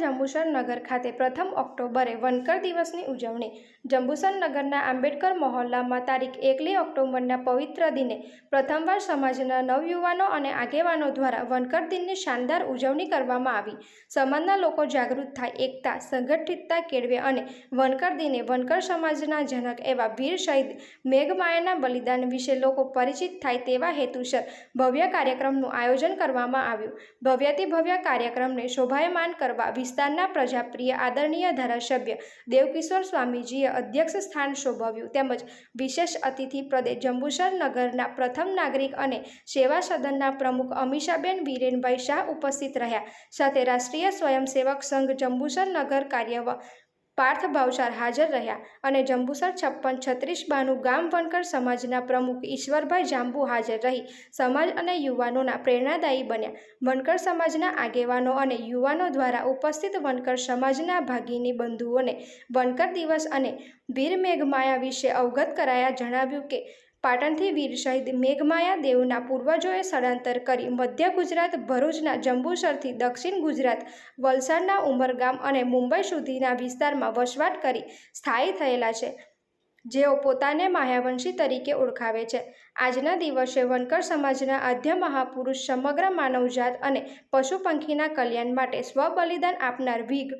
જંબુસર નગર ખાતે પ્રથમ ઓક્ટોબરે વનકર દિવસની ઉજવણી. જંબુસર નગરના આંબેડકર મહોલ્લામાં તારીખ એકલી ઓક્ટોબરના પવિત્ર દિને પ્રથમવાર સમાજના નવયુવાનો અને આગેવાનો દ્વારા વનકર દિનની શાનદાર ઉજવણી કરવામાં આવી. સમાજના લોકો જાગૃત થાય, એકતા, સંગઠિતતા કેળવે અને વનકર દિને વનકર સમાજના જનક એવા વીર શહીદ મેઘમાયાના બલિદાન વિશે લોકો પરિચિત થાય તેવા હેતુસર ભવ્ય કાર્યક્રમનું આયોજન કરવામાં આવ્યું. ભવ્યાતિ ભવ્ય કાર્યક્રમને શોભાયમાન કરવા વિસ્તારના પ્રજાપ્રિય આદરણીય ધારાસભ્ય દેવકિશોર સ્વામીજીએ અધ્યક્ષ સ્થાન શોભવ્યું તેમજ વિશેષ અતિથિ પ્રદેશ જંબુસર નગરના પ્રથમ નાગરિક અને સેવા સદનના પ્રમુખ અમીષાબેન વિરેનભાઈ શાહ ઉપસ્થિત રહ્યા. સાથે રાષ્ટ્રીય સ્વયંસેવક સંઘ જંબુસર નગર કાર્યવાહ પાર્થ ભાવસાર હાજર રહ્યા અને જંબુસર છપ્પન છત્રીસ બાનું ગામ વનકર સમાજના પ્રમુખ ઈશ્વરભાઈ જાંબુ હાજર રહી. સમાજ અને યુવાનોના પ્રેરણાદાયી બન્યા. વનકર સમાજના આગેવાનો અને યુવાનો દ્વારા ઉપસ્થિત વનકર સમાજના ભાગીની બંધુઓને વનકર દિવસ અને વીર મેઘમાયા વિશે અવગત કરાયા જણાવ્યું કે પાટણથી વીર શહીદ મેઘમાયા દેવના પૂર્વજોએ સ્થળાંતર કરી મધ્ય ગુજરાત, ભરૂચના જંબુસરથી દક્ષિણ ગુજરાત, વલસાડના ઉમરગામ અને મુંબઈ સુધીના વિસ્તારમાં વસવાટ કરી સ્થાયી થયેલા છે. જેઓ પોતાને માયાવંશી તરીકે ઓળખાવે છે. આજના દિવસે વનકર સમાજના આદ્ય મહાપુરુષ સમગ્ર માનવજાત અને પશુ પંખીના કલ્યાણ માટે સ્વબલિદાન આપનાર વીગ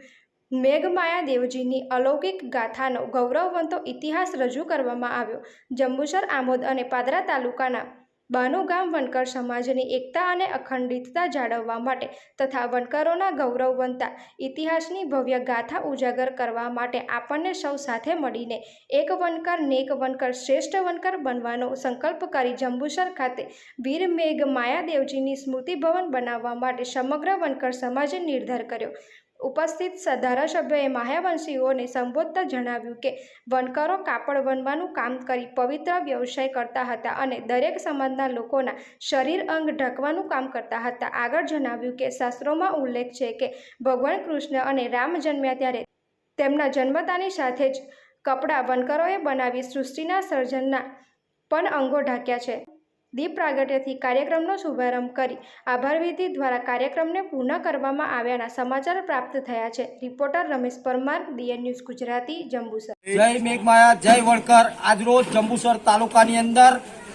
મેઘમાયા દેવજીની અલૌકિક ગાથાનો ગૌરવવંતો ઇતિહાસ રજૂ કરવામાં આવ્યો. જંબુસર, આમોદ અને પાદરા તાલુકાના બાનુ ગામ વનકર સમાજની એકતા અને અખંડિતતા જાળવવા માટે તથા વનકરોના ગૌરવવંતા ઇતિહાસની ભવ્ય ગાથા ઉજાગર કરવા માટે આપણને સૌ સાથે મળીને એક વનકર નેક વનકર શ્રેષ્ઠ વનકર બનવાનો સંકલ્પ કરી જંબુસર ખાતે વીર મેઘ માયાદેવજીની સ્મૃતિ ભવન બનાવવા માટે સમગ્ર વનકર સમાજે નિર્ધાર કર્યો. ઉપસ્થિત ધારાસભ્યોએ માહ્યાવંશીઓને સંબોધતા જણાવ્યું કે વનકરો કાપડ વનવાનું કામ કરી પવિત્ર વ્યવસાય કરતા હતા અને દરેક સમાજના લોકોના શરીર અંગ ઢકવાનું કામ કરતા હતા. આગળ જણાવ્યું કે, શાસ્ત્રોમાં ઉલ્લેખ છે કે, ભગવાન કૃષ્ણ અને રામ જન્મ્યા ત્યારે તેમના જન્મતાની સાથે જ કપડાં વનકરોએ બનાવી સૃષ્ટિના સર્જનના પણ અંગો ઢાંક્યા છે. દીપ પ્રાગટ્યથી કાર્યક્રમનો શુભારંભ કરી આભાર વિધિ દ્વારા કાર્યક્રમને પૂર્ણ કરવામાં આવ્યાના સમાચાર પ્રાપ્ત થયા છે. Reporter Ramesh Parmar, DN news Gujarati, Jambusar. Jay મેઘમાયા, જય વણકર. આજરોજ જંબુસર તાલુકાની અંદર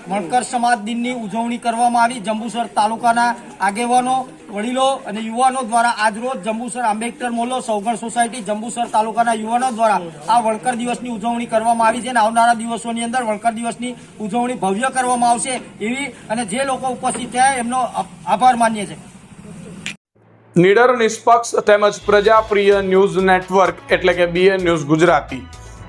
વણકર સમાજ દિનની ઉજવણી કરવામાં આવી. જંબુસર તાલુકાના આગેવાનો, વડીલો અને યુવાનો દ્વારા આજરોજ જંબુસર આંબેડકર મોલો સૌગણ સોસાયટી જંબુસર તાલુકાના યુવાનો દ્વારા આ વણકર દિવસની ઉજવણી કરવામાં આવી છે અને આવનારા દિવસોની અંદર વણકર દિવસની ઉજવણી ભવ્ય કરવામાં આવશે એવી અને જે લોકો ઉપસ્થિત થયા એમનો આભાર માનીએ છીએ. નિડર નિષ્પક્ષ તેમજ પ્રજાપ્રિય ન્યૂઝ નેટવર્ક એટલે કે BN news Gujarati.